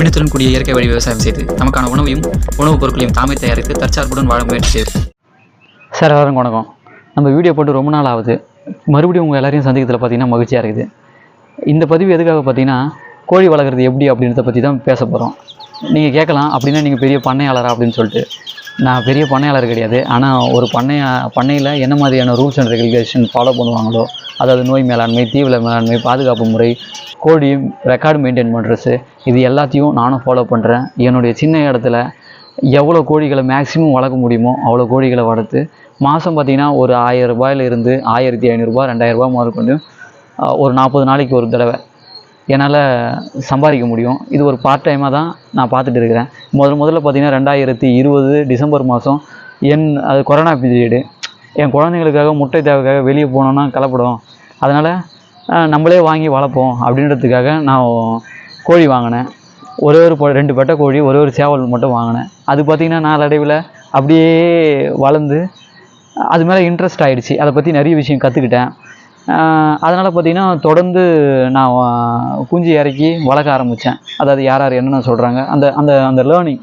நவீனத்துடன் கூடிய இயற்கை வழி விவசாயம் செய்து நமக்கான உணவையும் உணவுப் பொருட்களையும் தாமே தயாரித்து தற்சார்புடன் வாழ முயற்சி செய்து சார் எல்லாரும் வணக்கம். நம்ம வீடியோ போட்டு ரொம்ப நாள் ஆகுது. மறுபடியும் உங்கள் எல்லாரையும் சந்திக்கிறதுல பார்த்தீங்கன்னா மகிழ்ச்சியாக இருக்குது. இந்த பதிவு எதுக்காக பார்த்தீங்கன்னா கோழி வளர்க்குறது எப்படி அப்படின்றத பற்றி தான் பேச போகிறோம் நீங்கள் கேட்கலாம் அப்படின்னா நீங்கள் பெரிய பண்ணையாளரா அப்படின்னு சொல்லிட்டு. நான் பெரிய பண்ணையாளர் கிடையாது. ஆனால் ஒரு பண்ணைய பண்ணையில் என்ன மாதிரியான ரூல்ஸ் அண்ட் ரெகுலேஷன் ஃபாலோ பண்ணுவாங்களோ அதாவது நோய் மேலாண்மை தீவிர மேலாண்மை பாதுகாப்பு முறை கோழி ரெக்கார்டு மெயின்டைன் பண்ணுறது இது எல்லாத்தையும் நானும் ஃபாலோ பண்ணுறேன் என்னுடைய சின்ன இடத்துல எவ்வளோ கோழிகளை மேக்ஸிமம் வளர்க்க முடியுமோ அவ்வளோ கோழிகளை வளர்த்து மாதம் பார்த்தீங்கன்னா ஒரு ஆயிரம் ரூபாயில இருந்து ஆயிரத்தி ஐநூறுரூபா ரெண்டாயிரரூபா முதற்கொண்டு ஆஹ், ஒரு நாற்பது நாளைக்கு ஒரு தடவை என்னால் சம்பாதிக்க முடியும். இது ஒரு பார்ட் டைமாக தான் நான் பார்த்துட்டு இருக்கிறேன். முதல் முதல்ல பார்த்தீங்கன்னா ரெண்டாயிரத்தி இருபது டிசம்பர் மாதம் என் அது கொரோனா பீரியடு என் குழந்தைங்களுக்காக முட்டை தேவைக்காக வெளியே போனோன்னா கலப்படும். அதனால் நம்மளே வாங்கி வளர்ப்போம் அப்படின்றதுக்காக நான் கோழி வாங்கினேன். ஒரே ஒரு ரெண்டு பெட்டை கோழி ஒரே ஒரு சேவல் மட்டும் வாங்கினேன். அது பார்த்திங்கன்னா நாளடைவில் அப்படியே வளர்ந்து அது மேலே இன்ட்ரெஸ்ட் ஆகிடுச்சி அதை பற்றி நிறைய விஷயம் கற்றுக்கிட்டேன் அதனால் பார்த்திங்கன்னா தொடர்ந்து நான் குஞ்சு இறக்கி வளர்க்க ஆரம்பித்தேன் அதாவது யார் யார் என்னென்ன சொல்கிறாங்க அந்த அந்த அந்த லேர்னிங்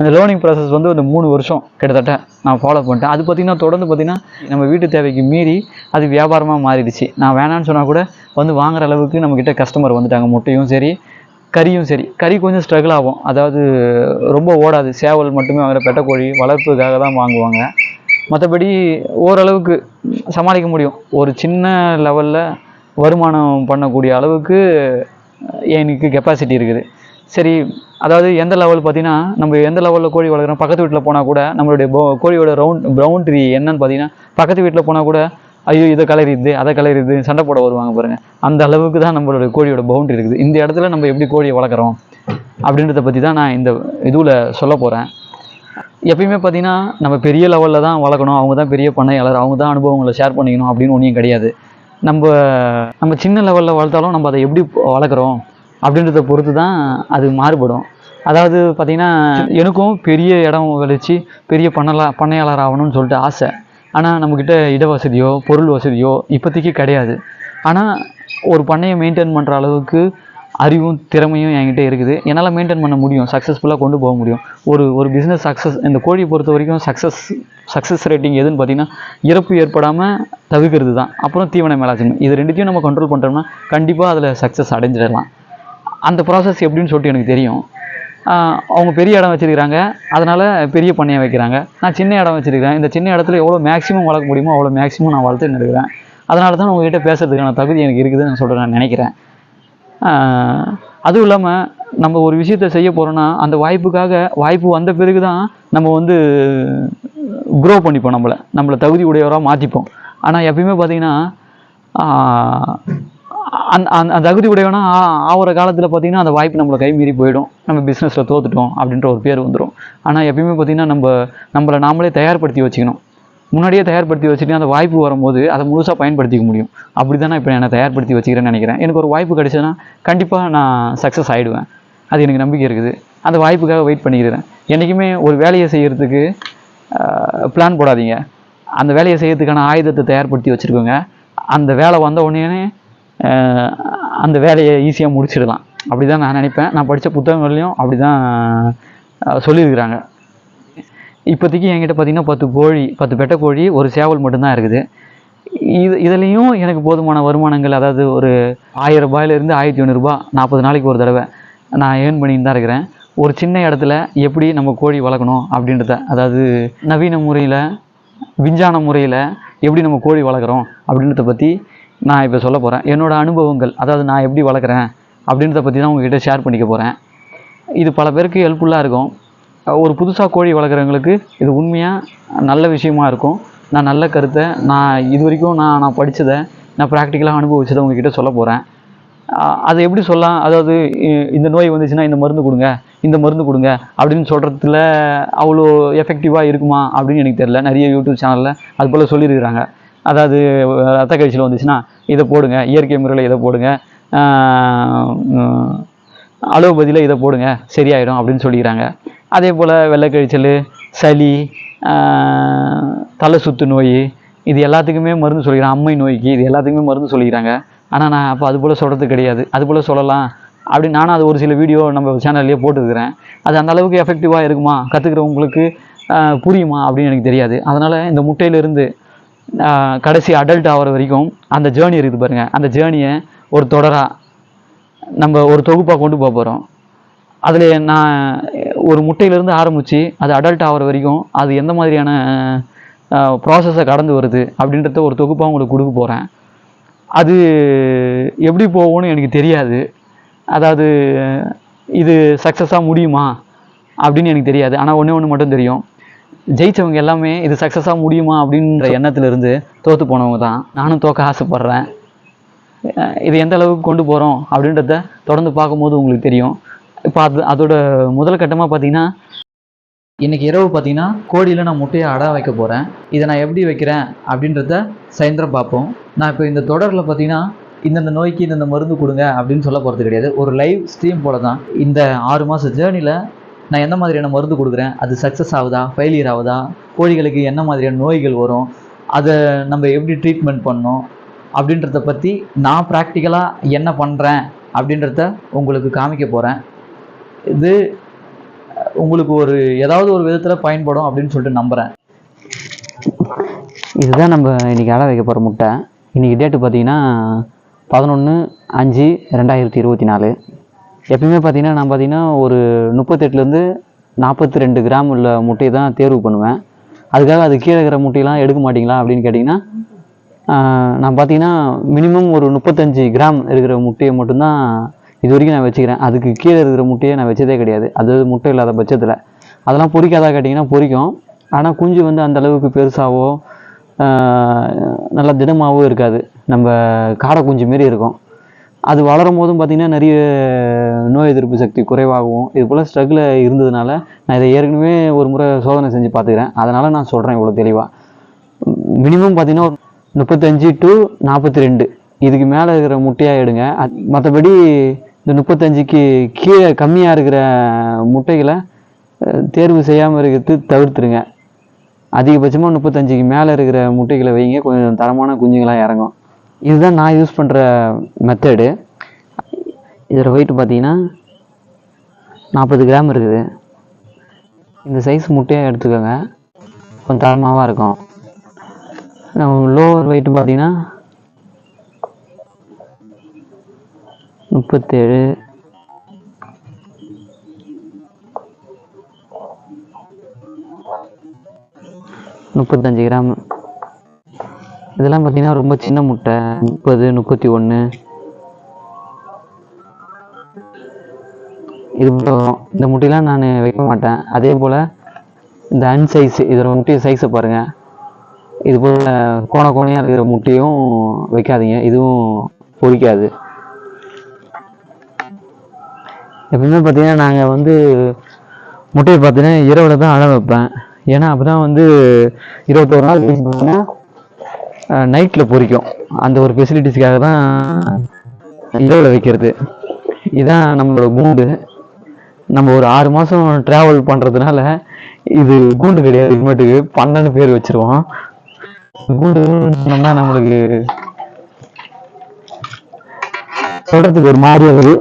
அந்த லேர்னிங் ப்ராசஸ் வந்து ஒரு மூணு வருஷம் கிட்டத்தட்ட நான் ஃபாலோ பண்ணிட்டேன். அது பார்த்திங்கன்னா தொடர்ந்து பார்த்திங்கன்னா நம்ம வீட்டு தேவைக்கு மீறி அது வியாபாரமாக மாறிடுச்சு. நான் வேணான்னு சொன்னால் கூட வந்து வாங்குற அளவுக்கு நம்மக்கிட்ட கஸ்டமர் வந்துட்டாங்க. முட்டையும் சரி கறியும் சரி. கறி கொஞ்சம் ஸ்ட்ரகிள் ஆகும். அதாவது ரொம்ப ஓடாது. சேவல் மட்டுமே வாங்குற பெட்டக்கோழி வளர்ப்புக்காக தான் வாங்குவாங்க. மற்றபடி ஓரளவுக்கு சமாளிக்க முடியும். ஒரு சின்ன லெவலில் வருமானம் பண்ணக்கூடிய அளவுக்கு எனக்கு கெப்பாசிட்டி இருக்குது. சரி அதாவது எந்த லெவல் பார்த்தீங்கன்னா நம்ம எந்த லெவலில் கோழி வளர்க்குறோம்? பக்கத்து வீட்டில் போனால் கூட நம்மளுடைய கோழியோட ரவுண்ட் பவுண்ட்ரி என்னன்னு பார்த்தீங்கன்னா பக்கத்து வீட்டில் போனால் கூட ஐயோ இதை கலரிது அதை கலரிது சண்டை போட வருவாங்க பாருங்கள் அந்த அளவுக்கு தான் நம்மளோட கோழியோட பவுண்ட்ரி இருக்குது. இந்த இடத்துல நம்ம எப்படி கோழியை வளர்க்குறோம்? அப்படின்றத பற்றி தான் நான் இந்த இதுவில் சொல்ல போகிறேன் எப்பயுமே பார்த்தீங்கன்னா நம்ம பெரிய லெவலில் தான் வளர்க்கணும். அவங்க தான் பெரிய பண்ணையாளர். அவங்க தான் அனுபவங்களை ஷேர் பண்ணிக்கணும் அப்படின்னு ஒன்றும் கிடையாது. நம்ம நம்ம சின்ன லெவலில் வளர்த்தாலும் நம்ம அதை எப்படி வளர்க்குறோம் அப்படின்றத பொறுத்து தான் அது மாறுபடும். அதாவது பார்த்திங்கன்னா எனக்கும் பெரிய இடம் வலிச்சு பெரிய பண்ணலா பண்ணையாளர் ஆகணும்னு சொல்லிட்டு ஆசை. ஆனால் நம்மக்கிட்ட இட வசதியோ பொருள் வசதியோ இப்போதைக்கு கிடையாது. ஆனால் ஒரு பண்ணையை மெயின்டைன் பண்ணுற அளவுக்கு அறிவும் திறமையும் என்கிட்ட இருக்குது. என்னால் மெயின்டைன் பண்ண முடியும் சக்ஸஸ்ஃபுல்லாக கொண்டு போக முடியும். ஒரு ஒரு பிஸ்னஸ் சக்ஸஸ் இந்த கோழியை பொறுத்த வரைக்கும் சக்ஸஸ் சக்ஸஸ் ரேட்டிங் எதுன்னு பார்த்தீங்கன்னா இறப்பு ஏற்படாமல் தவிர்க்கிறது தான். அப்புறம் தீவன மேலாஜ்மெண்ட் இது ரெண்டுத்தையும் நம்ம கண்ட்ரோல் பண்ணுறோம்னா கண்டிப்பாக அதில் சக்ஸஸ் அடைஞ்சிடலாம். அந்த ப்ராசஸ் எப்படின்னு சொல்லிட்டு எனக்கு தெரியும். அவங்க பெரிய இடம் வச்சுருக்கிறாங்க. அதனால் பெரிய பண்ணையை வைக்கிறாங்க. நான் சின்ன இடம் வச்சுருக்கிறேன். இந்த சின்ன இடத்துல எவ்வளோ மேக்ஸிமம் வளர்க்க முடியுமோ அவ்வளோ மேக்ஸிமம் நான் வளர்த்துன்னு இருக்கிறேன். அதனால தான் உங்ககிட்ட பேசுறதுக்கான தகுதி எனக்கு இருக்குதுன்னு நான் சொல்கிறேன் நான் நினைக்கிறேன். அதுவும் இல்லாமல் நம்ம ஒரு விஷயத்த செய்ய போகிறோன்னா அந்த வாய்ப்புக்காக வாய்ப்பு வந்த பிறகு தான் நம்ம வந்து க்ரோ பண்ணிப்போம் நம்மளை. நம்மளை தகுதி உடையவராக மாற்றிப்போம் ஆனால் எப்பயுமே பார்த்தீங்கன்னா அந் அந்த அந்த தகுதி உடையவனா ஆகிற காலத்தில் பார்த்தீங்கன்னா அந்த வாய்ப்பு நம்மளை கை மீறி போயிடும். நம்ம பிஸ்னஸில் தோத்துட்டோம் அப்படின்ற ஒரு பேர் வந்துடும் ஆனால் எப்பயுமே பார்த்தீங்கன்னா நம்ம நம்மளை நாமளே தயார்படுத்தி வச்சுக்கணும். முன்னாடியே தயார்படுத்தி வச்சுட்டு அந்த வாய்ப்பு வரும்போது அதை முழுசாக பயன்படுத்திக்க முடியும். அப்படி தான் நான் இப்போ என்னை தயார்படுத்தி வச்சுக்கிறேன்னு நினைக்கிறேன். எனக்கு ஒரு வாய்ப்பு கிடைச்சதுன்னா கண்டிப்பாக நான் சக்ஸஸ் ஆகிடுவேன் அது எனக்கு நம்பிக்கை இருக்குது. அந்த வாய்ப்புக்காக வெயிட் பண்ணிக்கிறேன். என்றைக்குமே ஒரு வேலையை செய்கிறதுக்கு பிளான் போடாதீங்க. அந்த வேலையை செய்கிறதுக்கான ஆயுதத்தை தயார்படுத்தி வச்சுருக்கோங்க. அந்த வேலை வந்த உடனே அந்த வேலையை ஈஸியாக முடிச்சிடலாம். அப்படி தான் நான் நினைப்பேன். நான் படித்த புத்தகங்கள்லையும் அப்படி தான் சொல்லியிருக்கிறாங்க. இப்போதைக்கு என்கிட்ட பார்த்தீங்கன்னா பத்து கோழி பத்து பெட்டை கோழி ஒரு சேவல் மட்டும்தான் இருக்குது. இது இதுலேயும் எனக்கு போதுமான வருமானங்கள் அதாவது ஒரு ஆயிரம் ரூபாயிலேருந்து ஆயிரத்தி ஐநூறுரூபா நாற்பது நாளைக்கு ஒரு தடவை நான் ஏர்ன் பண்ணிட்டு தான் இருக்கிறேன். ஒரு சின்ன இடத்துல எப்படி நம்ம கோழி வளர்க்கணும் அப்படின்றத அதாவது நவீன முறையில் விஞ்ஞான முறையில் எப்படி நம்ம கோழி வளர்க்குறோம் அப்படின்றத பற்றி நான் இப்போ சொல்ல போகிறேன் என்னோடய அனுபவங்கள் அதாவது நான் எப்படி வளர்க்குறேன் அப்படின்றத பற்றி தான் உங்ககிட்ட ஷேர் பண்ணிக்க போகிறேன் இது பல பேருக்கு ஹெல்ப்ஃபுல்லாக இருக்கும். ஒரு புதுசாக கோழி வளர்க்குறவங்களுக்கு இது உண்மையாக நல்ல விஷயமா இருக்கும் நான் நல்ல கருத்தை நான் இது வரைக்கும் நான் நான் படித்ததை நான் ப்ராக்டிக்கலாக அனுபவிச்சதை உங்ககிட்ட சொல்ல போகிறேன் அதை எப்படி சொல்லலாம் அதாவது இந்த நோய் வந்துச்சுன்னா இந்த மருந்து கொடுங்க இந்த மருந்து கொடுங்க அப்படின்னு சொல்கிறதுல அவ்வளோ எஃபெக்டிவாக இருக்குமா அப்படின்னு எனக்கு தெரில நிறைய யூடியூப் சேனலில் அது போல் சொல்லியிருக்கிறாங்க அதாவது ரத்த கழிச்சல் வந்துச்சுன்னா இதை போடுங்க இயற்கை முறையில் இதை போடுங்க அலோபதியில் இதை போடுங்க சரியாயிடும் அப்படின்னு சொல்லிக்கிறாங்க அதே போல் வெள்ளைக்கழிச்சல் சளி தலை சுத்து நோய் இது எல்லாத்துக்குமே மருந்து சொல்லிக்கிறாங்க. அம்மை நோய்க்கு இது எல்லாத்துக்குமே மருந்து சொல்லிக்கிறாங்க. ஆனால் நான் அப்போ அது போல் சொல்கிறது கிடையாது. அது போல் சொல்லலாம். அப்படி நானும் அது ஒரு சில வீடியோ நம்ம சேனல்லையே போட்டுருக்கிறேன். அது அந்த அளவுக்கு எஃபெக்டிவாக இருக்குமா? கற்றுக்கிறவங்களுக்கு புரியுமா? அப்படின்னு எனக்கு தெரியாது. அதனால் இந்த முட்டையிலேருந்து கடைசி அடல்ட் ஆகிற வரைக்கும் அந்த ஜேர்னி இருக்குது பாருங்கள் அந்த ஜேர்னியை ஒரு தொடராக நம்ம ஒரு தொகுப்பாக கொண்டு போக போகிறோம் அதில் நான் ஒரு முட்டையிலேருந்து ஆரம்பித்து அது அடல்ட் ஆகிற வரைக்கும் அது எந்த மாதிரியான ப்ராசஸை கடந்து வருது அப்படின்றத ஒரு தொகுப்பாக உங்களுக்கு கொடுக்க போகிறேன் அது எப்படி போகும்னு எனக்கு தெரியாது. அதாவது இது சக்ஸஸாக முடியுமா அப்படின்னு எனக்கு தெரியாது. ஆனால் ஒன்றே ஒன்று மட்டும் தெரியும். ஜெயிச்சவங்க எல்லாமே இது சக்ஸஸாக முடியுமா அப்படின்ற எண்ணத்துல இருந்து தோற்று போனவங்க தான். நானும் தோக்க ஆசைப்பட்றேன். இது எந்த அளவுக்கு கொண்டு போகிறோம் அப்படின்றத தொடர்ந்து பார்க்கும்போது உங்களுக்கு தெரியும். இப்போ அது அதோட முதல் கட்டமாக பார்த்தீங்கன்னா இன்னைக்கு இரவு பார்த்தீங்கன்னா கோழியில் நான் முட்டையை அடா வைக்க போகிறேன் இதை நான் எப்படி வைக்கிறேன் அப்படின்றத சாயந்தரம் பார்ப்போம். நான் இப்போ இந்த தொடரில் பார்த்தீங்கன்னா இந்தந்த நோய்க்கு இந்தந்த மருந்து கொடுங்க அப்படின்னு சொல்ல போகிறது கிடையாது. ஒரு லைவ் ஸ்ட்ரீம் போல தான் இந்த ஆறு மாத ஜேர்னியில் நான் எந்த மாதிரியான மருந்து கொடுக்குறேன்? அது சக்ஸஸ் ஆகுதா? ஃபெயிலியர் ஆகுதா? கோழிகளுக்கு என்ன மாதிரியான நோய்கள் வரும்? அதை நம்ம எப்படி ட்ரீட்மெண்ட் பண்ணணும்? அப்படின்றத பற்றி நான் ப்ராக்டிக்கலாக என்ன பண்ணுறேன் அப்படின்றத உங்களுக்கு காமிக்க போகிறேன் இது உங்களுக்கு ஒரு ஏதாவது ஒரு விதத்தில் பயன்படும் அப்படின்னு சொல்லிட்டு நம்புகிறேன் இதுதான் நம்ம இன்றைக்கி அடை வைக்க போகிற முட்டை. இன்றைக்கி டேட்டு பார்த்தீங்கன்னா பதினொன்று அஞ்சு ரெண்டாயிரத்தி இருபத்தி நாலு. எப்பயுமே பார்த்தீங்கன்னா நான் பார்த்தீங்கன்னா ஒரு முப்பத்தெட்டுலேருந்து நாற்பத்தி ரெண்டு கிராம் உள்ள முட்டையை தான் தேர்வு பண்ணுவேன். அதுக்காக அது கீழே இருக்கிற முட்டையெல்லாம் எடுக்க மாட்டீங்களா அப்படின்னு கேட்டிங்கன்னா நான் பார்த்தீங்கன்னா மினிமம் ஒரு முப்பத்தஞ்சு கிராம் இருக்கிற முட்டையை மட்டும்தான் இது வரைக்கும் நான் வச்சுக்கிறேன். அதுக்கு கீழே இருக்கிற முட்டையை நான் வச்சதே கிடையாது. அது முட்டை இல்லாத பட்சத்தில். அதெல்லாம் பொரிக்காதா கேட்டிங்கன்னா பொரிக்கும் ஆனால் குஞ்சு வந்து அந்த அளவுக்கு பெருசாவோ நல்லா திடமாகவோ இருக்காது. நம்ம காடை குஞ்சு மாரி இருக்கும். அது வளரும் போதும் பார்த்திங்கன்னா நிறைய நோய் எதிர்ப்பு சக்தி குறைவாகவும் இது போல் ஸ்ட்ரகில் இருந்ததுனால நான் இதை ஏற்கனவே ஒரு முறை சோதனை செஞ்சு பார்த்துக்கிறேன். அதனால் நான் சொல்கிறேன் இவ்வளோ தெளிவாக மினிமம் பார்த்திங்கன்னா ஒரு முப்பத்தஞ்சு டு நாற்பத்தி ரெண்டு. இதுக்கு மேலே இருக்கிற முட்டையாக எடுங்க. மற்றபடி இந்த முப்பத்தஞ்சுக்கு கீழே கம்மியாக இருக்கிற முட்டைகளை தேர்வு செய்யாமல் இருக்கிறது தவிர்த்துருங்க. அதிகபட்சமாக முப்பத்தஞ்சுக்கு மேலே இருக்கிற முட்டைகளை வைங்க. கொஞ்சம் தரமான குஞ்சுங்களாக இறங்கும். இதுதான் நான் யூஸ் பண்ணுற மெத்தடு இதோட வெயிட் பார்த்தீங்கன்னா நாற்பது கிராம் இருக்குது. இந்த சைஸ் முட்டையாக எடுத்துக்கோங்க. கொஞ்சம் தரமாகவும் இருக்கும். லோவர் வெயிட் பார்த்தீங்கன்னா முப்பத்தேழு. முப்பத்தஞ்சு கிராம். இதெல்லாம் பார்த்தீங்கன்னா ரொம்ப சின்ன முட்டை. முப்பது முப்பத்தி ஒன்று இது வரும் இந்த முட்டையெல்லாம் நான் வைக்க மாட்டேன். அதே போல் இந்த அன்சைஸ் இதோட முட்டையை சைஸை பாருங்கள் இது போல் கோண கோணையாக இருக்கிற முட்டையும் வைக்காதீங்க. இதுவும் பொரிக்காது எப்பவுமே பார்த்தீங்கன்னா நாங்கள் வந்து முட்டையை பார்த்தீங்கன்னா இரவில் தான் அழ வைப்பேன். ஏன்னா அப்போ தான் வந்து இருபத்தோரு நாள் பார்த்தீங்கன்னா நைட்டில் பொறிக்கும் அந்த ஒரு ஃபெசிலிட்டிஸ்க்காக தான் இரவில் வைக்கிறது. இதான் நம்மளோட கூண்டு. நம்ம ஒரு ஆறு மாதம் ட்ராவல் பண்ணுறதுனால இது கூண்டு கிடையாது. இனிமேட்டுக்கு பன்னெண்டு பேர் வச்சிருவோம். கூண்டு நம்மளுக்கு சொல்றதுக்கு ஒரு மாதிரி வருது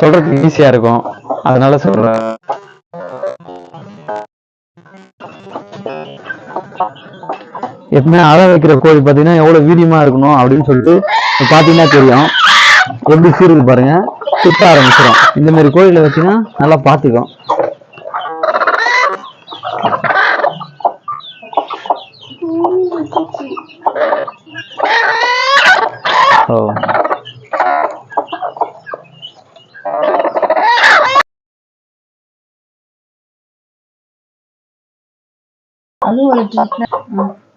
சொல்றதுக்கு ஈஸியா இருக்கும். அதனால சொல்றேன். எப்பவுமே அழ வைக்கிற கோழி பார்த்தீங்கன்னா எவ்வளோ வீரியமா இருக்கணும் அப்படின்னு சொல்லிட்டு இப்ப பார்த்தீங்கன்னா தெரியும். கொண்டு சீருக்கு பாருங்க. சுத்த ஆரம்பிச்சிடும் இந்த மாதிரி கோழிகளை வச்சுன்னா நல்லா பார்த்துக்கும் ஓ.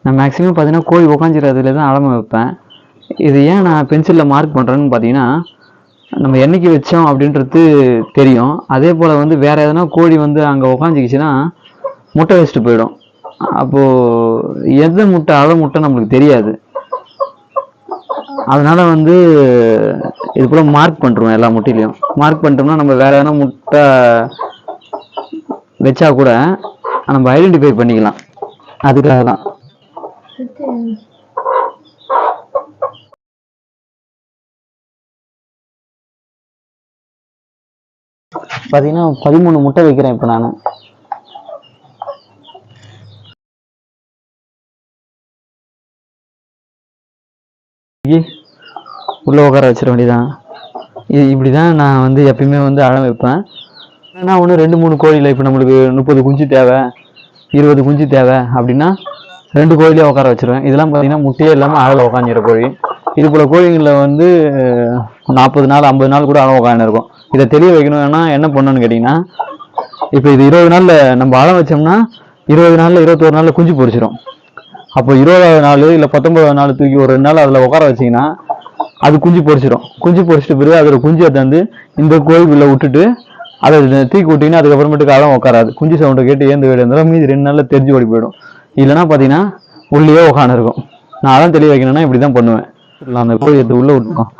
நான் மேக்ஸிமம் பார்த்தீங்கன்னா கோழி உக்காஞ்சிறதுல தான் அளமை வைப்பேன். இது ஏன் நான் பென்சிலில் மார்க் பண்ணுறேன்னு பார்த்தீங்கன்னா நம்ம என்னைக்கு வச்சோம் அப்படின்றது தெரியும். அதே போல் வந்து வேறு எதனா கோழி வந்து அங்கே உக்காஞ்சிக்கிச்சுன்னா முட்டை வச்சுட்டு போயிடும். அப்போது எந்த முட்டை அவை முட்டை நம்மளுக்கு தெரியாது. அதனால வந்து இது போல மார்க் பண்ணுறோம் எல்லா முட்டையிலையும். மார்க் பண்ணிட்டோம்னா நம்ம வேற எதனா முட்டை வச்சா கூட நம்ம ஐடென்டிஃபை பண்ணிக்கலாம். அதுக்காக தான். பார்த்தீங்கன்னா பதிமூணு முட்டை வைக்கிறேன் இப்போ நான். உள்ளே உட்கார வச்சிட வேண்டியதான் இது இப்படி தான் நான் வந்து எப்பயுமே வந்து அழ வைப்பேன். ஏன்னா ஒன்று ரெண்டு மூணு கோழியில் இப்போ நம்மளுக்கு முப்பது குஞ்சு தேவை இருபது குஞ்சு தேவை அப்படின்னா ரெண்டு கோழிலே உட்கார வச்சிருவேன். இதெல்லாம் பார்த்தீங்கன்னா முட்டையே இல்லாமல் அழகில் உட்காந்துற கோழி இது போல் கோழிங்களில் வந்து நாற்பது நாள் ஐம்பது நாள் கூட அழ உட்காந்து இருக்கும். இதை தெரிய வைக்கணும்னா என்ன பண்ணணும்னு கேட்டிங்கன்னா இப்போ இது இருபது நாளில் நம்ம அழம் வச்சோம்னா இருபது நாளில் இருபத்தோரு நாளில் குஞ்சு பொறிச்சிடும் அப்போ இருபதாவது நாள் இல்லை பத்தொன்பதாவது நாள் தூக்கி ஒரு ரெண்டு நாள் அதில் உட்கார வச்சீங்கன்னா அது குஞ்சு பொரிச்சிடும். குஞ்சு பொரிச்சிட்ட பிறகு அதோட குஞ்சு எடுத்தாந்து இந்த கோழிக்குள்ளே விட்டுட்டு அதை தூக்கி விட்டிங்கன்னா அதுக்கப்புறமேட்டுக்கு அழம் உட்காராது. குஞ்சு சவுண்டை கேட்டு ஏந்து வீடு இருந்தாலும் மீதி ரெண்டு நாளில் தெரிஞ்சு ஓடி போயிடும். இல்லைன்னா பார்த்தீங்கன்னா உள்ளேயே உட்காந்து இருக்கும். நான் அதான் தெளிய வைக்கணும்னா இப்படி தான் பண்ணுவேன். இல்லை அந்த கோழி எடுத்து உள்ளே விட்டுருக்கோம்.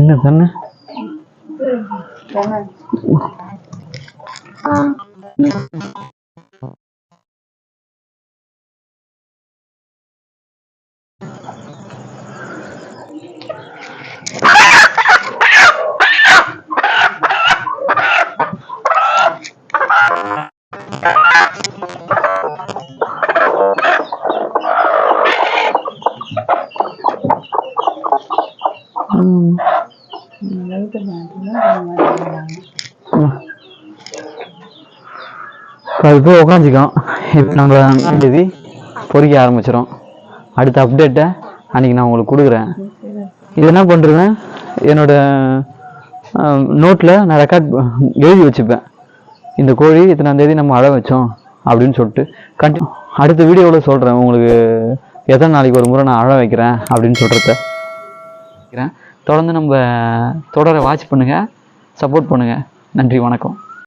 என்ன கண்ணு? அது போய் உட்காந்துக்கும் இப்போ நம்ம தேதி பொறிக்க ஆரம்பிச்சிடும் அடுத்த அப்டேட்டை அன்றைக்கி நான் உங்களுக்கு கொடுக்குறேன். இது என்ன பண்ணுறேன் என்னோட நோட்டில் நான் ரெக்கார்ட் எழுதி வச்சுப்பேன். இந்த கோழி இத்தனாம் தேதி நம்ம அழ வச்சோம் அப்படின்னு சொல்லிட்டு கண்டினியூ அடுத்த வீடியோவில் சொல்கிறேன் உங்களுக்கு எத்தனை நாளைக்கு ஒரு முறை நான் அழ வைக்கிறேன் அப்படின்னு சொல்கிறத தொடர்ந்து நம்ம தொடரை வாட்ச் பண்ணுங்கள் சப்போர்ட் பண்ணுங்கள் நன்றி வணக்கம்.